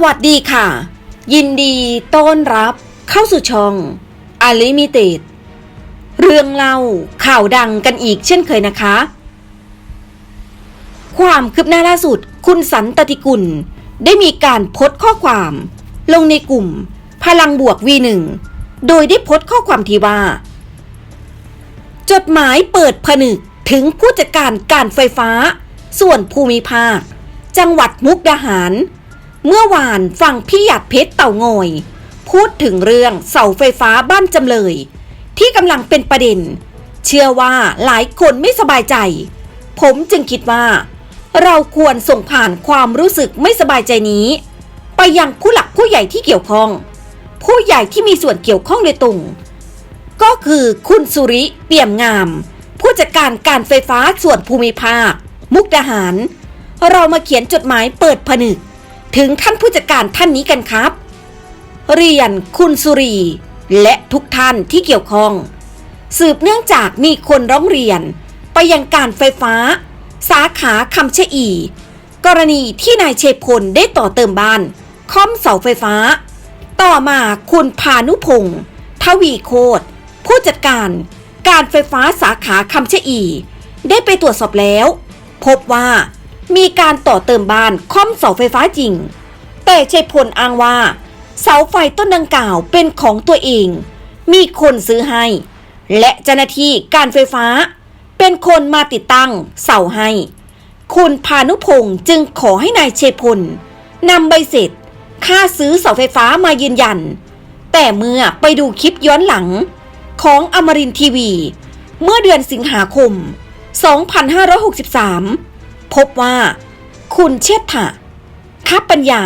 สวัสดีค่ะ ยินดีต้อนรับเข้าสู่ช่อง u n l i m i t e d เรื่องเล่าข่าวดังกันอีกเช่นเคยนะคะ ความคืบหน้าล่าสุด คุณสันตติกุล ได้มีการโพสต์ข้อความ ลงในกลุ่ม พลังบวก V1 โดยได้โพสต์ข้อความที่ว่า จดหมายเปิดผนึกถึงผู้จัดการการไฟฟ้า ส่วนภูมิภาค จังหวัดมุกดาหาร เมื่อวานฟังพี่หยาดเพชรเต่างอย พูดถึงเรื่องเสาไฟฟ้าบ้านจำเลย ที่กำลังเป็นประเด็น เชื่อว่าหลายคนไม่สบายใจ ผมจึงคิดว่า เราควรส่งผ่านความรู้สึกไม่สบายใจนี้ ไปยังผู้หลักผู้ใหญ่ที่เกี่ยวข้อง ผู้ใหญ่ที่มีส่วนเกี่ยวข้องโดยตรงก็คือคุณสุริเปี่ยมงาม ผู้จัดการการไฟฟ้าส่วนภูมิภาค มุกดาหาร เรามาเขียนจดหมายเปิดผนึก ถึงท่านผู้จัดการท่านนี้กันครับ เรียนคุณสุรี และทุกท่านที่เกี่ยวข้อง สืบเนื่องจากมีคนร้องเรียน ไปยังการไฟฟ้า สาขาคำชะอี กรณีที่นายเชพลได้ต่อเติมบ้านคอมเสาไฟฟ้า ต่อมาคุณพานุพงศ์ทวีโคตผู้จัดการการไฟฟ้าสาขาคำชะอี ได้ไปตรวจสอบแล้ว พบว่า มีการต่อเติมบ้านค่อมเสาไฟฟ้าจริง แต่ชัยพลอ้างว่า เสาไฟต้นดังกล่าวเป็นของตัวเอง มีคนซื้อให้ และเจ้าหน้าที่การไฟฟ้า เป็นคนมาติดตั้งเสาให้ คุณพานุพงศ์จึงขอให้นายเชพลนำใบเสร็จ ค่าซื้อเสาไฟฟ้ามายืนยัน แต่เมื่อไปดูคลิปย้อนหลัง ของอมรินทีวี เมื่อเดือนสิงหาคม 2563 พบว่า คุณเชษฐะคับปัญญา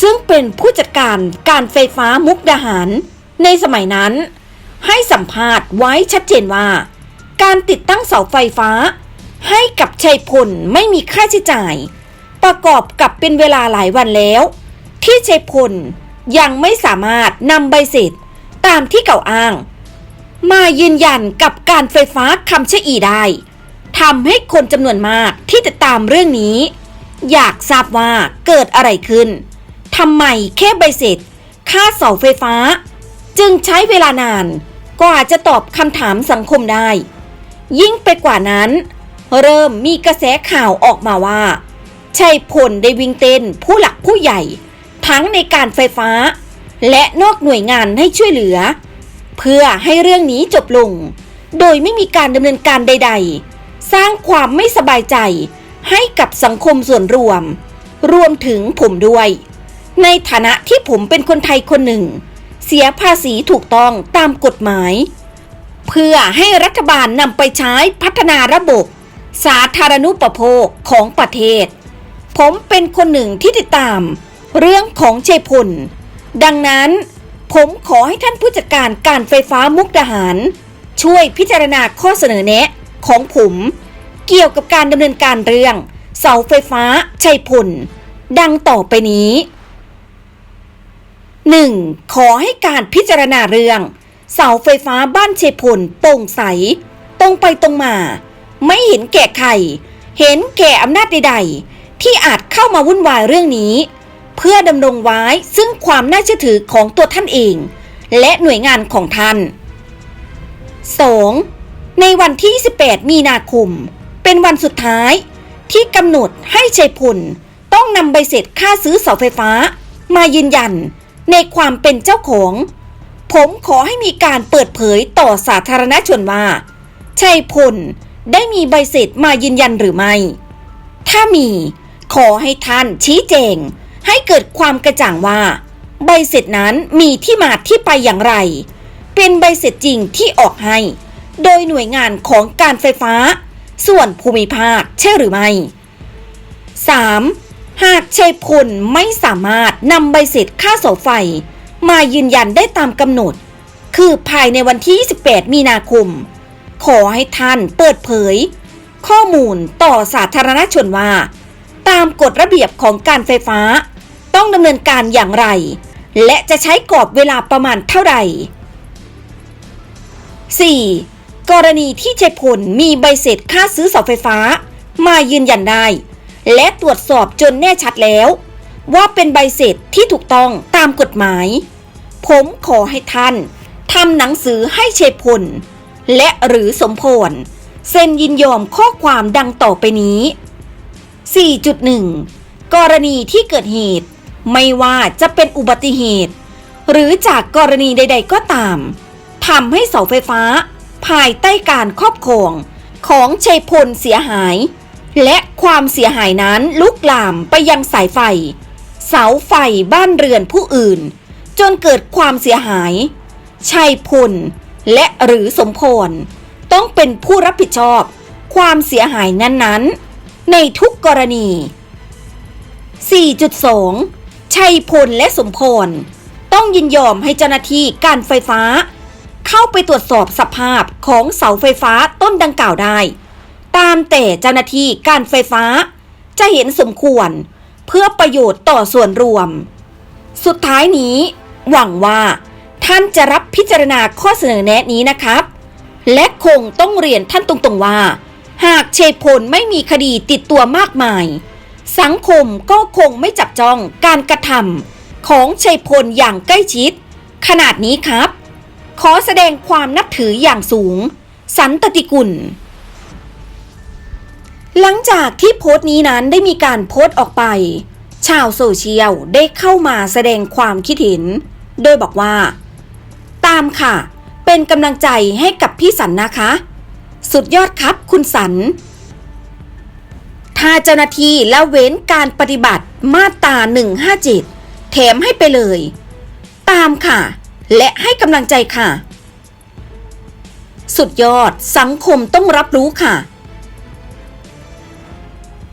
ซึ่งเป็นผู้จัดการการไฟฟ้ามุกดาหาร ในสมัยนั้น ให้สัมภาษณ์ไว้ชัดเจนว่า การติดตั้งเสาไฟฟ้า ให้กับชัยพลไม่มีค่าใช้จ่าย ประกอบกับเป็นเวลาหลายวันแล้ว ที่ชัยพลยังไม่สามารถนำใบเสร็จตามที่เก่าอ้าง มายืนยันกับการไฟฟ้าคำชะอีได้ ทำให้คนจำนวนมากที่ติดตามเรื่องนี้ อยากทราบว่าเกิดอะไรขึ้นทำไมแค่ใบเสร็จ ค่าเสาไฟฟ้า จึงใช้เวลานานกว่าจะตอบคำถามสังคมได้ ยิ่งไปกว่านั้น เริ่มมีกระแสข่าวออกมาว่า ชัยพลได้วิ่งเต้นผู้หลักผู้ใหญ่ ทั้งในการไฟฟ้า และนอกหน่วยงานให้ช่วยเหลือ เพื่อให้เรื่องนี้จบลง โดยไม่มีการดำเนินการใด ๆ สร้างความไม่สบายใจให้กับสังคมส่วนรวม รวมถึงผมด้วย ในฐานะที่ผมเป็นคนไทยคนหนึ่ง เสียภาษีถูกต้องตามกฎหมาย เพื่อให้รัฐบาลนำไปใช้พัฒนาระบบ สาธารณูปโภคของประเทศ ผมเป็นคนหนึ่งที่ติดตาม เรื่องของเชยพล ดังนั้นผมขอให้ท่านผู้จัดการการไฟฟ้ามุกดาหาร ช่วยพิจารณาข้อเสนอแนะของผม เกี่ยวกับการดำเนินการเรื่อง เสาไฟฟ้าชัยพล ดังต่อไปนี้ 1. ขอให้การพิจารณาเรื่อง เสาไฟฟ้าบ้านเชยพลโปร่งใส ตรงไปตรงมา ไม่เห็นแก่ใครเห็นแก่อำนาจใด ๆ ที่อาจเข้ามาวุ่นวายเรื่องนี้ เพื่อดำรงไว้ซึ่งความน่าเชื่อถือของตัวท่านเอง และหน่วยงานของท่าน 2. ในวันที่28มีนาคม วันสุดท้าย ที่กำหนดให้ชัยพลต้องนำใบเสร็จค่าซื้อเสาไฟฟ้า มายืนยันในความเป็นเจ้าของ ผมขอให้มีการเปิดเผยต่อสาธารณชนว่า ชัยพลได้มีใบเสร็จมายืนยันหรือไม่ ถ้ามีขอให้ท่านชี้แจงให้เกิดความกระจ่างว่า ใบเสร็จนั้นมีที่มาที่ไปอย่างไร เป็นใบเสร็จจริงที่ออกให้ โดยหน่วยงานของการไฟฟ้า ส่วนภูมิภาคใช่หรือไม่ 3. หากชัยพลไม่สามารถนำใบเสร็จค่าเสาไฟ มายืนยันได้ตามกำหนด คือภายในวันที่28มีนาคม ขอให้ท่านเปิดเผย ข้อมูลต่อสาธารณชนว่า ตามกฎระเบียบของการไฟฟ้า ต้องดำเนินการอย่างไร และจะใช้กรอบเวลาประมาณเท่าไหร่ 4. กรณีที่ชัยพลมีใบเสร็จค่าซื้อเสาไฟฟ้า มายืนยันได้ และตรวจสอบจนแน่ชัดแล้ว ว่าเป็นใบเสร็จที่ถูกต้องตามกฎหมาย ผมขอให้ท่านทำหนังสือให้เชยพล และหรือสมพรเซ็นยินยอมข้อความดังต่อไปนี้ 4.1 กรณีที่เกิดเหตุ ไม่ว่าจะเป็นอุบัติเหตุ หรือจากกรณีใด ๆ ก็ตามทำให้เสาไฟฟ้า ภายใต้การครอบครองของชัยพลเสียหาย และความเสียหายนั้นลุกลามไปยังสายไฟ เสาไฟบ้านเรือนผู้อื่น จนเกิดความเสียหาย ชัยพลและหรือสมพรต้องเป็นผู้รับผิดชอบความเสียหายนั้นๆ ในทุกกรณี 4.2 ชัยพลและสมพรต้องยินยอมให้เจ้าหน้าที่การไฟฟ้า เข้าไปตรวจสอบสภาพของเสาไฟฟ้าต้นดังกล่าวได้ ตามแต่เจ้าหน้าที่การไฟฟ้า จะเห็นสมควรเพื่อประโยชน์ต่อส่วนรวม สุดท้ายนี้ หวังว่าท่านจะรับพิจารณาข้อเสนอแนะนี้นะครับ และคงต้องเรียนท่านตรงๆว่า หากเชยพลไม่มีคดีติดตัวมากมาย สังคมก็คงไม่จับจ้องการกระทำของเชยพลอย่างใกล้ชิด ขนาดนี้ครับ ขอแสดงความนับถืออย่างสูง สันตติกุล หลังจากที่โพสต์นี้นั้นได้มีการโพสต์ออกไป ชาวโซเชียลได้เข้ามาแสดงความคิดเห็น โดยบอกว่า ตามค่ะ เป็นกำลังใจให้กับพี่สันนะคะ สุดยอดครับคุณสันถ้าเจ้าหน้าที่ละเว้นการปฏิบัติมาตรา157แถมให้ไปเลย ตามค่ะ และให้กำลังใจค่ะ สุดยอดสังคมต้องรับรู้ค่ะ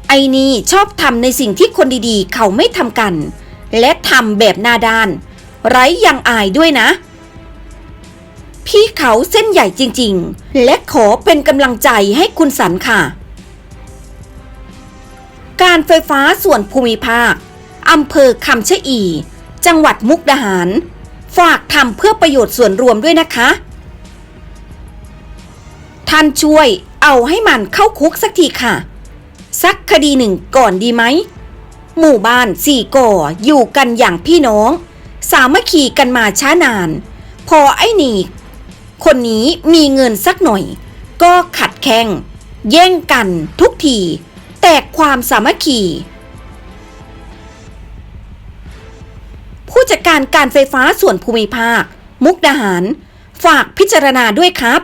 ไอนี่ชอบทำในสิ่งที่คนดีๆ เขาไม่ทำกัน และทำแบบหน้าด้าน ไร้ยังอายด้วยนะ พี่เขาเส้นใหญ่จริงๆ และขอเป็นกำลังใจให้คุณสันค่ะ การไฟฟ้าส่วนภูมิภาคอำเภอคำชะอี จังหวัดมุกดาหาร ฝากทำเพื่อประโยชน์ส่วนรวมด้วยนะคะ ท่านช่วยเอาให้มันเข้าคุกสักทีค่ะ สักคดีหนึ่งก่อนดีไหม หมู่บ้านสี่ก่ออยู่กันอย่างพี่น้อง สามัคคีกันมาช้านาน พอไอ้หนีคนนี้มีเงินสักหน่อย ก็ขัดแข้งแย่งกันทุกที แตกความสามัคคี จัดการการไฟฟ้าส่วนภูมิภาค มุกดาหาร ฝากพิจารณาด้วยครับ